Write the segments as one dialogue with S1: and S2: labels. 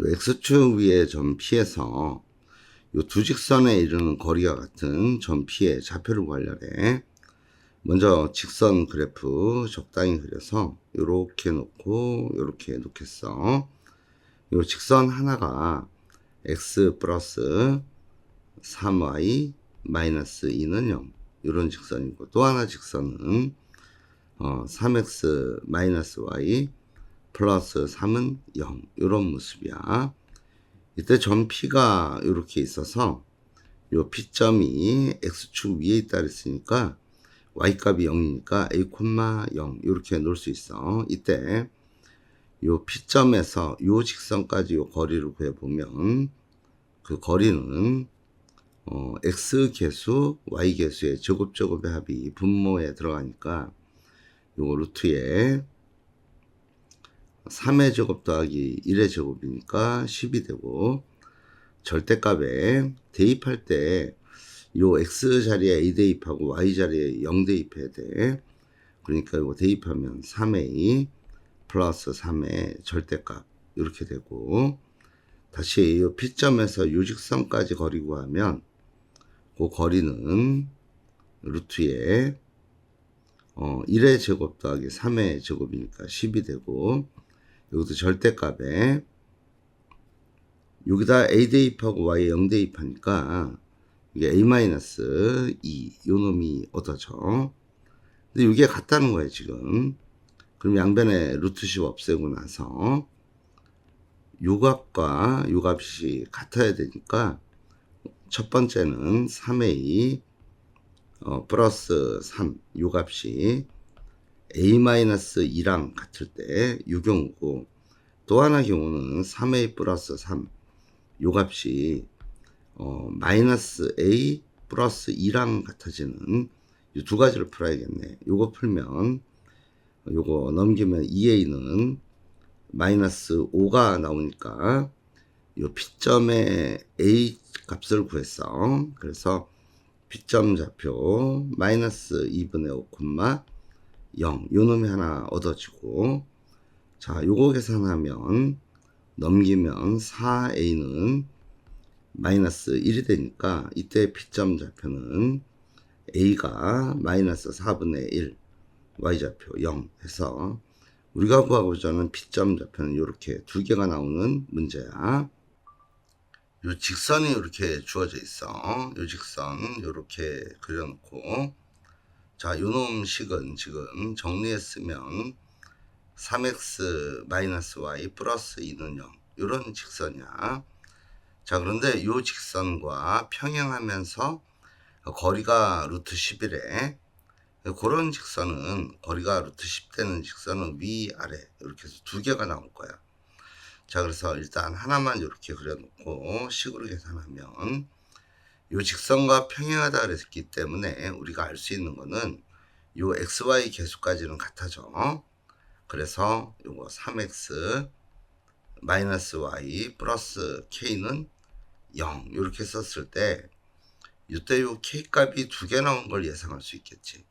S1: 요 X축 위에 점 P에서 요두 직선에 이르는 거리가 같은 점 P의 좌표를 구하려래. 먼저 직선 그래프 적당히 그려서 요렇게 놓고 요렇게 놓겠어. 요 직선 하나가 x 플러스 3y 마이너스 2는 0 이런 직선이고 또 하나 직선은 어, 3x 마이너스 y 플러스 3은 0 이런 모습이야. 이때 점 P가 이렇게 있어서 요 P점이 X축 위에 있다 그랬으니까 Y값이 0이니까 A, 0 이렇게 놓을 수 있어. 이때 요 P점에서 요 직선까지 요 거리를 구해보면 그 거리는 어, X 개수, Y 개수의 제곱제곱의 합이 분모에 들어가니까 요거 루트에 3의 제곱 더하기 1의 제곱이니까 10이 되고 절대값에 대입할 때 요 x 자리에 a 대입하고 y 자리에 0 대입해야 돼. 그러니까 이거 대입하면 3a 플러스 3의 절대값 이렇게 되고 다시 이 P점에서 유직선까지 거리 구하면 그 거리는 루트에 어 1의 제곱 더하기 3의 제곱이니까 10이 되고 여기도 절대값에 여기다 a 대입하고 y 0 대입하니까 이게 a-2 요 놈이 얻어져. 근데 이게 같다는 거예요 지금. 그럼 양변에 루트 10 없애고 나서 요 값과 요 값이 같아야 되니까 첫 번째는 3a 어, 플러스 3, 요 값이 a-2랑 같을 때요 경우고 또 하나 경우는 3a 플러스 3, 요 값이 어, 마이너스 a 플러스 2랑 같아지는 이 두 가지를 풀어야겠네. 요거 풀면 요거 넘기면 2a는 마이너스 5가 나오니까 요 P점의 a 값을 구했어. 그래서 P점 좌표 마이너스 2분의 5, 0. 요 놈이 하나 얻어지고 자 요거 계산하면 넘기면 4a는 마이너스 1이 되니까 이때 P점 좌표는 A가 마이너스 4분의 1 Y좌표 0 해서 우리가 구하고자 하는 P점 좌표는 이렇게 두 개가 나오는 문제야. 요 직선이 이렇게 주어져 있어. 요 직선 이렇게 그려놓고 자, 요놈 식은 지금 정리했으면 3x 마이너스 y 플러스 2는 0 이런 직선이야. 자, 그런데 이 직선과 평행하면서 거리가 루트 10이래. 그런 직선은 거리가 루트 10 되는 직선은 위 아래 이렇게 해서 두 개가 나올 거야. 자, 그래서 일단 하나만 이렇게 그려놓고 식으로 계산하면 이 직선과 평행하다 그랬기 때문에 우리가 알 수 있는 거는 이 xy 계수까지는 같아져. 그래서 이거 3x 마이너스 y 플러스 k는 0 이렇게 썼을 때 이때 요 k 값이 두 개 나온 걸 예상할 수 있겠지.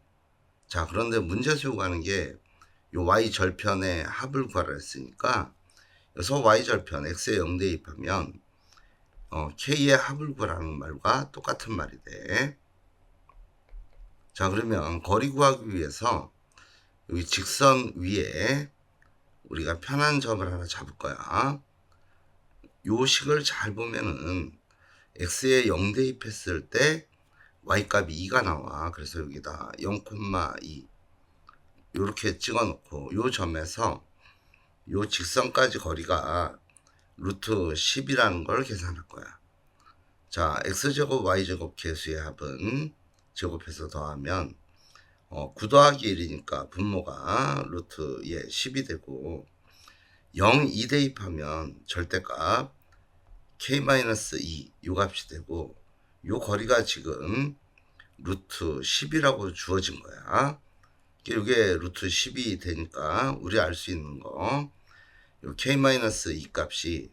S1: 자 그런데 문제에서 요구하는 게 요 y 절편의 합을 구하라 했으니까 여기서 y 절편 x에 0 대입하면 어, k의 합을 구하라는 말과 똑같은 말이 돼. 자 그러면 거리 구하기 위해서 여기 직선 위에 우리가 편한 점을 하나 잡을 거야. 요 식을 잘 보면은 x에 0 대입했을 때 y값이 2가 나와. 그래서 여기다 0,2 이렇게 찍어 놓고 요 점에서 요 직선까지 거리가 루트 10이라는 걸 계산할 거야. 자, x제곱 y제곱 계수의 합은 제곱해서 더하면 어, 9 더하기 1이니까 분모가 루트에 10이 되고 0, 2 대입하면 절대값 k-2 요 값이 되고 요 거리가 지금 루트 10이라고 주어진 거야. 이게 루트 10이 되니까 우리 알 수 있는 거요 k-2 값이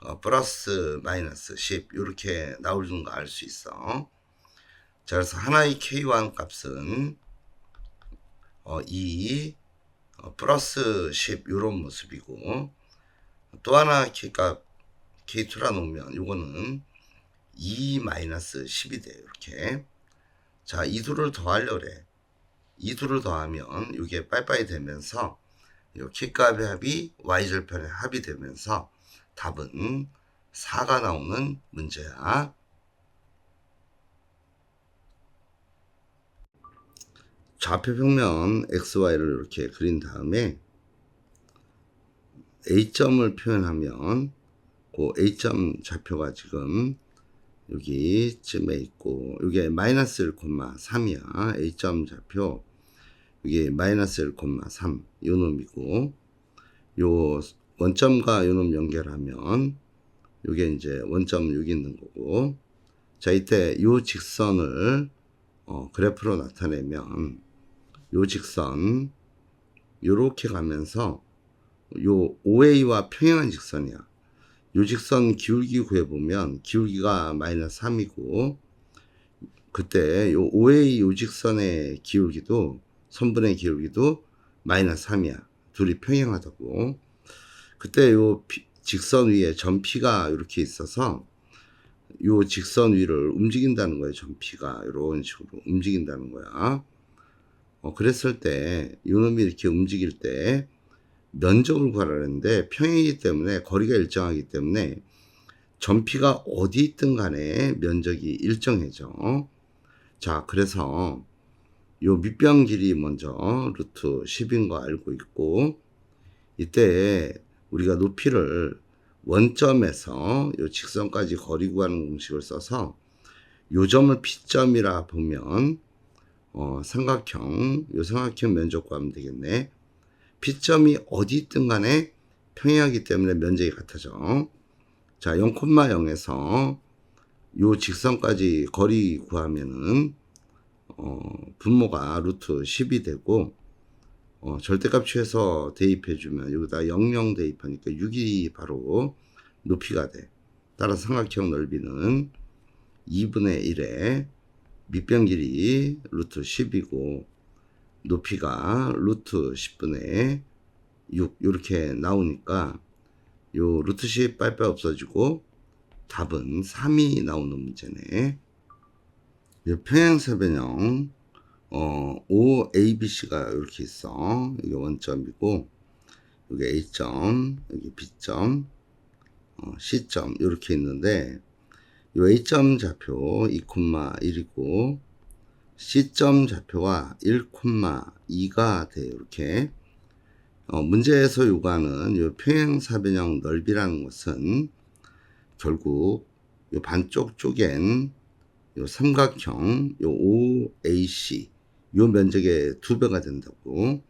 S1: 어, 플러스 마이너스 10 이렇게 나오는 거 알 수 있어. 자 그래서 하나의 k1 값은 어, 2 어, 플러스 10 이런 모습이고 또 하나 K값 K2라 놓으면 요거는 2-10이 돼요. 이렇게. 자, 이 두를 더하려고 그래. 이 두를 더하면 이게 빠이빠이 되면서 요 K값의 합이 Y절편의 합이 되면서 답은 4가 나오는 문제야. 좌표 평면 XY를 이렇게 그린 다음에 A점을 표현하면 그 A점 좌표가 지금 여기쯤에 있고 이게 마이너스 1,3이야 A점 좌표 이게 마이너스 1,3 요 놈이고 요 원점과 요 놈 연결하면 요게 이제 원점 여기 있는 거고 자 이때 요 직선을 어, 그래프로 나타내면 요 직선 요렇게 가면서 요 OA와 평행한 직선이야. 요 직선 기울기 구해보면 기울기가 마이너스 3이고 그때 요 OA 요 직선의 기울기도 선분의 기울기도 마이너스 3이야. 둘이 평행하다고. 그때 요 피- 직선 위에 전피가 이렇게 있어서 요 직선 위를 움직인다는 거예요. 전피가 이런 식으로 움직인다는 거야. 어, 그랬을 때 요놈이 이렇게 움직일 때 면적을 구하라는데 평행이기 때문에 거리가 일정하기 때문에 전피가 어디 있든 간에 면적이 일정해져. 자, 그래서 요 밑변 길이 먼저 루트 10인 거 알고 있고 이때 우리가 높이를 원점에서 요 직선까지 거리 구하는 공식을 써서 요 점을 P점이라 보면 어, 삼각형 요 삼각형 면적 구하면 되겠네. P점이 어디 있든 간에 평행하기 때문에 면적이 같아져. 자, 0,0에서 요 직선까지 거리 구하면은 어, 분모가 루트 10이 되고 어, 절대값 취해서 대입해주면 여기다 00 대입하니까 6이 바로 높이가 돼. 따라 삼각형 넓이는 2분의 1에 밑변 길이 루트 10이고 높이가 루트 10분의 6 이렇게 나오니까 요 루트 10 빨빨 없어지고 답은 3이 나오는 문제네. 요 평행사변형 어, OABC가 이렇게 있어. 여기 원점이고 여기 A점, 여기 B점, 어, C점 이렇게 있는데 요 A점 좌표 2,1이고 C점 좌표가 1,2가 돼요. 이렇게 어, 문제에서 요구하는 요 평행사변형 넓이라는 것은 결국 요 반쪽 쪼갠 요 삼각형 요 OAC 요 면적의 두 배가 된다고.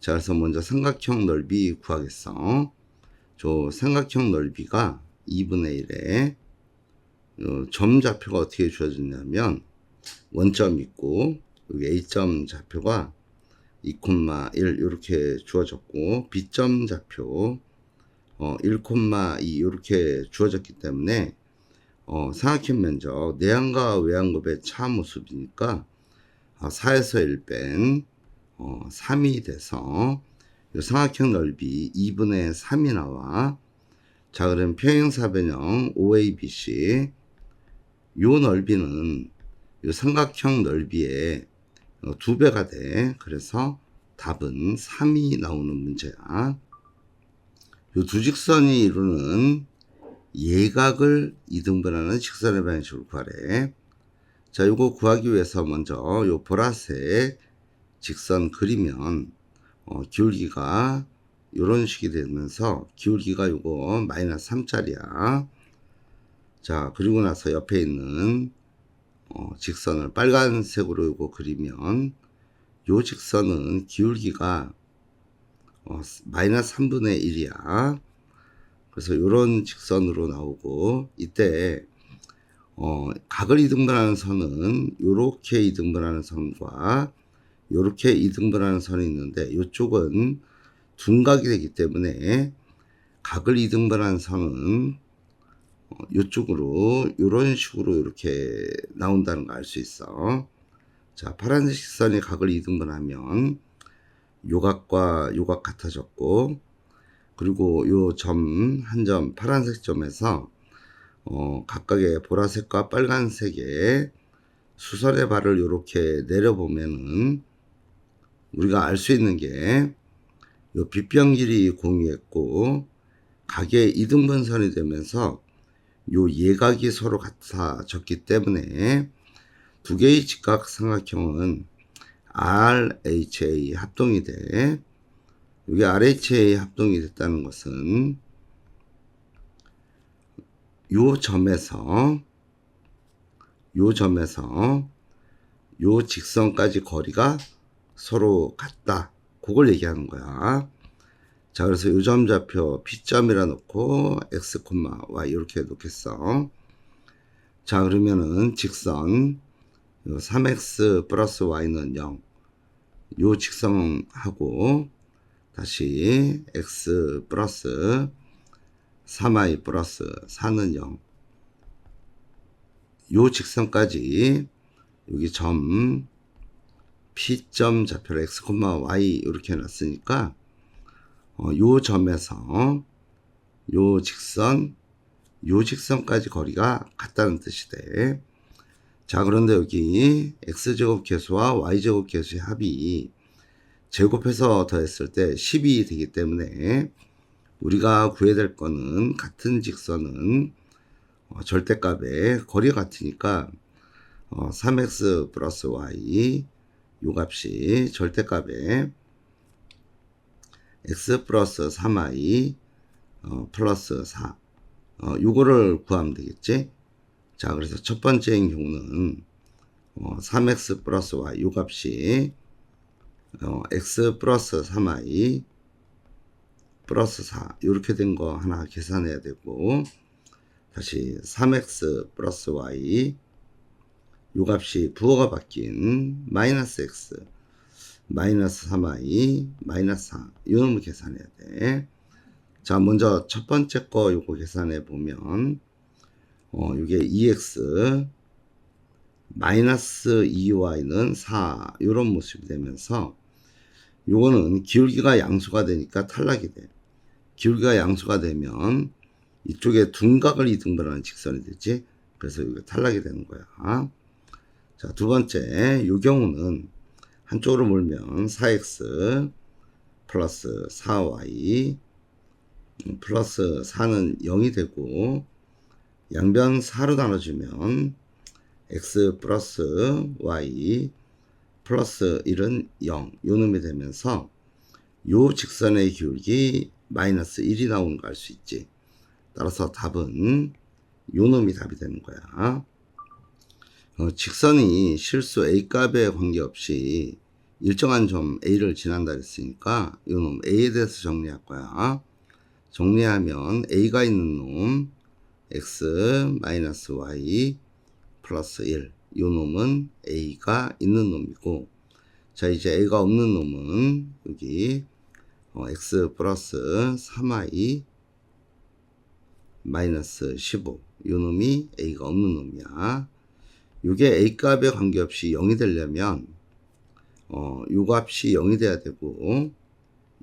S1: 자, 그래서 먼저 삼각형 넓이 구하겠어. 저 삼각형 넓이가 2분의 1에 점 좌표가 어떻게 주어졌냐면 원점 있고 여기 A점 좌표가 2,1 이렇게 주어졌고 B점 좌표 어, 1,2 이렇게 주어졌기 때문에 어, 삼각형 면적 내항과 외항급의 차 모습이니까 어, 4에서 1뺀 어, 3이 돼서 이 삼각형 넓이 2분의 3이 나와 자 그럼 평행사변형 OABC 요 넓이는 요 삼각형 넓이의 어, 두 배가 돼. 그래서 답은 3이 나오는 문제야. 요 두 직선이 이루는 예각을 이등분하는 직선의 방식을 구하래. 자, 요거 구하기 위해서 먼저 요 보라색 직선 그리면 어, 기울기가 요런 식이 되면서 기울기가 요거 마이너스 3짜리야. 자, 그리고 나서 옆에 있는 어, 직선을 빨간색으로 요거 그리면 요 직선은 기울기가 어, 마이너스 3분의 1이야. 그래서 요런 직선으로 나오고 이때 어, 각을 이등분하는 선은 요렇게 이등분하는 선과 요렇게 이등분하는 선이 있는데 요쪽은 둔각이 되기 때문에 각을 이등분하는 선은 어, 요쪽으로 요런 식으로 이렇게 나온다는 걸 알 수 있어. 자, 파란색 직선이 각을 이등분하면 요각과 요각 같아졌고 그리고 요 점 한 점 파란색 점에서 어, 각각의 보라색과 빨간색의 수선의 발을 이렇게 내려보면은 우리가 알 수 있는 게 요 빗병 길이 공유했고 각의 이등분선이 되면서 요 예각이 서로 같아졌기 때문에 두 개의 직각 삼각형은 RHA 합동이 돼. 이게 RHA 합동이 됐다는 것은 요 점에서 요 점에서 요 직선까지 거리가 서로 같다. 그걸 얘기하는 거야. 자, 그래서 요점 좌표 P점이라 놓고 X, Y 이렇게 놓겠어. 자, 그러면은 직선 요 3X 플러스 Y는 0. 요 직선하고 다시 X 플러스 3Y 플러스 4는 0. 요 직선까지 여기 점 P점 좌표를 X, Y 이렇게 해놨으니까 어, 요 점에서 요 직선 요 직선까지 거리가 같다는 뜻이 돼. 자 그런데 여기 x제곱 계수와 y제곱 계수의 합이 제곱해서 더했을 때 10이 되기 때문에 우리가 구해야 될 거는 같은 직선은 어, 절대값의 거리가 같으니까 어, 3x 플러스 y 요 값이 절대값의 x 플러스 3y 어, 플러스 4 어, 요거를 구하면 되겠지? 자 그래서 첫 번째인 경우는 어, 3x 플러스 y 요 값이 어, x 플러스 3y 플러스 4 이렇게 된 거 하나 계산해야 되고 다시 3x 플러스 y. 요 값이 부호가 바뀐 마이너스 x 마이너스 3y 마이너스 4 이놈을 계산해야 돼. 자 먼저 첫 번째 거 요거 계산해 보면 어 이게 2x 마이너스 2y는 4 이런 모습이 되면서 요거는 기울기가 양수가 되니까 탈락이 돼. 기울기가 양수가 되면 이쪽에 둔각을 이등분하는 직선이 되지. 그래서 이거 탈락이 되는 거야. 자, 두 번째, 요 경우는 한쪽으로 몰면 4x 플러스 4y 플러스 4는 0이 되고 양변 4로 나눠주면 x 플러스 y 플러스 1은 0 요 놈이 되면서 요 직선의 기울기 마이너스 1이 나오는 거 알 수 있지. 따라서 답은 요 놈이 답이 되는 거야. 어, 직선이 실수 a 값에 관계없이 일정한 점 a를 지난다 그랬으니까 요 놈 a에 대해서 정리할 거야. 정리하면 a가 있는 놈 x 마이너스 y 플러스 1. 요 놈은 a가 있는 놈이고 자 이제 a가 없는 놈은 여기 어, x 플러스 3y 마이너스 15. 요 놈이 a가 없는 놈이야. 요게 a 값에 관계없이 0이 되려면 어, 요 값이 0이 돼야 되고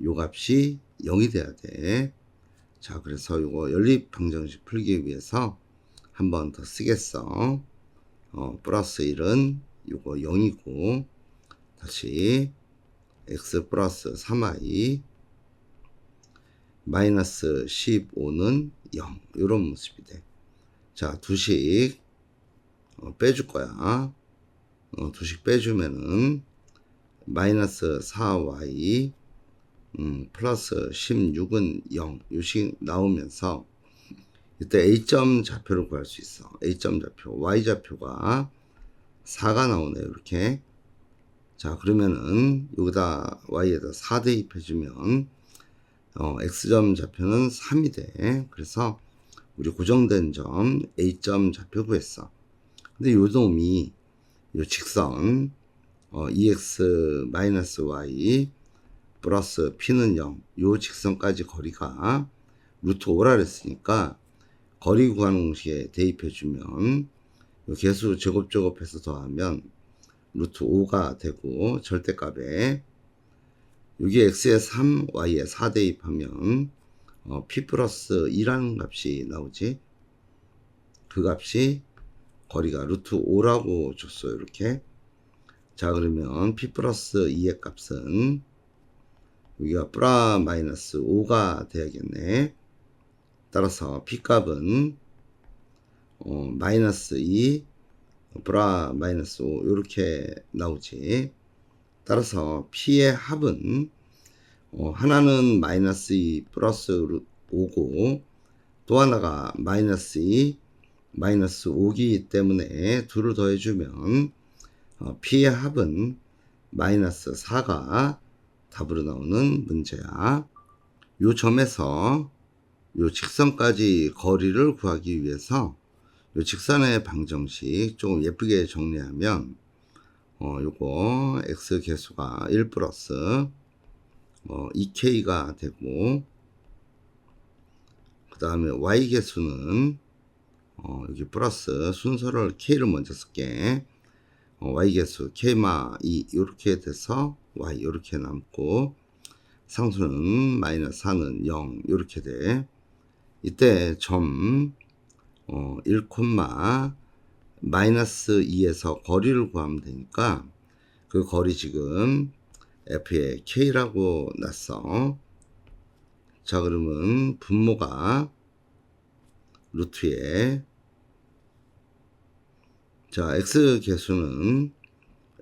S1: 요 값이 0이 돼야 돼. 자, 그래서 요거 연립 방정식 풀기 위해서 한 번 더 쓰겠어. 어, 플러스 1은 요거 0이고, 다시 x 플러스 3i 마이너스 15는 0. 요런 모습이 돼. 자, 두식 어, 빼줄 거야. 어, 두식 빼주면은 마이너스 4y 음, 플러스 16은 0 요식 나오면서 이때 A점 좌표를 구할 수 있어. A점 좌표, Y 좌표가 4가 나오네요. 이렇게. 자, 그러면은 여기다 Y에다 4 대입해주면 어, X점 좌표는 3이 돼. 그래서 우리 고정된 점 A점 좌표 구했어. 근데 요 놈이 요 직선 어, EX-Y 플러스 P는 0. 요 직선까지 거리가 루트 5라 그랬으니까 거리 구하는 공식에 대입해 주면 요 개수 제곱 제곱해서 더하면 루트 5가 되고 절대값에 여기 x에 3, y에 4 대입하면 어, p 플러스 2라는 값이 나오지. 그 값이 거리가 루트 5라고 줬어요. 이렇게. 자, 그러면 p 플러스 2의 값은 여기가 플라 마이너스 5가 돼야겠네. 따라서 p 값은 어, 마이너스 2 브라 마이너스 5 이렇게 나오지. 따라서 p의 합은 어, 하나는 마이너스 2 플러스 5고 또 하나가 마이너스 2 마이너스 5기 때문에 둘을 더해주면 어, p의 합은 마이너스 4가 답으로 나오는 문제야. 요 점에서 요 직선까지 거리를 구하기 위해서 요 직선의 방정식 조금 예쁘게 정리하면 어 요거 x 개수가 1 플러스 어 2k가 되고 그 다음에 y 개수는 어 여기 플러스 순서를 k를 먼저 쓸게. 어 y 개수 k마 2 이렇게 돼서 y 이렇게 남고 상수는 마이너스 4는 0 이렇게 돼 이때 점 어, 1, 마이너스 2에서 거리를 구하면 되니까 그 거리 지금 f의 k라고 났어. 자 그러면 분모가 루트에 자 x 개수는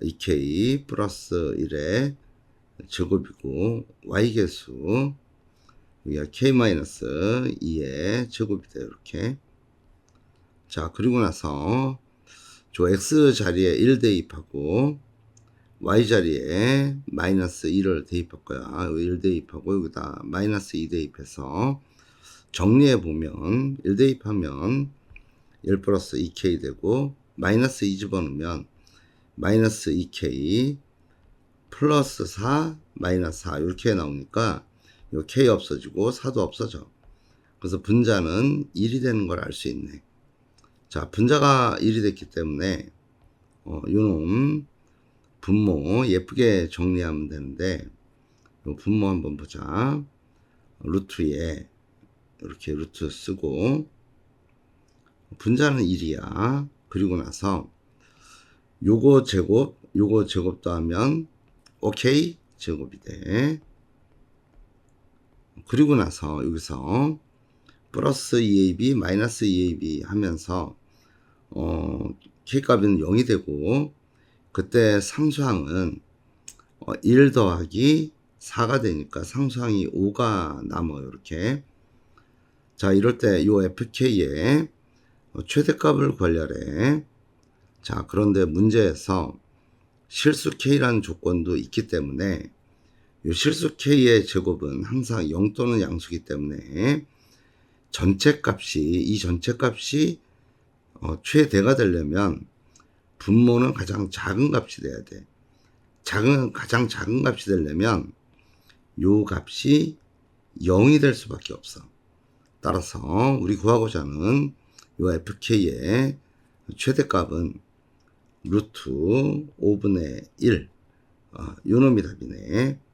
S1: 2k 플러스 1의 제곱이고 y 개수 여기가 k 마이너스 2의 제곱이 돼요 이렇게 자, 그리고 나서 저 x 자리에 1 대입하고 y 자리에 마이너스 1을 대입할 거야. 1 대입하고 여기다 마이너스 2 대입해서 정리해 보면 1 대입하면 1 플러스 2k 되고 마이너스 2 집어넣으면 마이너스 2k 플러스 4 마이너스 4 이렇게 나오니까 요 k 없어지고 4도 없어져. 그래서 분자는 1이 되는 걸 알 수 있네. 자, 분자가 1이 됐기 때문에, 어, 요놈, 분모 예쁘게 정리하면 되는데, 요 분모 한번 보자. 루트에, 이렇게 루트 쓰고, 분자는 1이야. 그리고 나서, 요거 제곱, 요거 제곱 더하면, 오케이? 제곱이 돼. 그리고 나서, 여기서, 플러스 2ab 마이너스 2ab 하면서 어, k값은 0이 되고 그때 상수항은 어, 1 더하기 4가 되니까 상수항이 5가 남아요 이렇게. 자 이럴 때요 fk의 어, 최대값을 구하려래. 자 그런데 문제에서 실수 k라는 조건도 있기 때문에 요 실수 k의 제곱은 항상 0 또는 양수기 때문에 전체 값이 이 전체 값이 어, 최대가 되려면 분모는 가장 작은 값이 돼야 돼. 작은 가장 작은 값이 되려면 요 값이 0이 될 수밖에 없어. 따라서 우리 구하고자 하는 요 fk의 최대값은 루트 5분의 1. 어, 요 놈이 답이네.